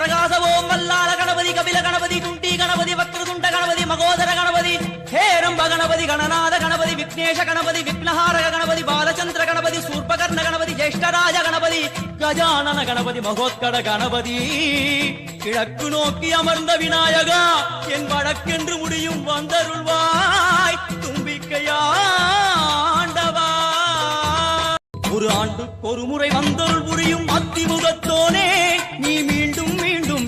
பிரகாச ஓம் வல்லாள கணபதி கபில கணபதி குண்டி கணபதி வக்ரதுண்ட கணபதி மகோதர கணபதி ஹேரம்ப கணபதி கணநாத கணபதி விக்னேஷ கணபதி விக்னஹாரக கணபதி பாலச்சந்திர கணபதி சூர்பகர்ண கணபதி ஜேஷ்டராஜ கணபதி கஜானன கணபதி மகோத்கட கணபதி. கிழக்கு நோக்கி அமர்ந்த விநாயகா என் வழக்கென்று முடியும் வந்தருள்வாய். தும்பிக்கையா ஒரு ஆண்டுக்கு ஒரு முறை வந்தருள் புரியும் அத்திமுகத்தோ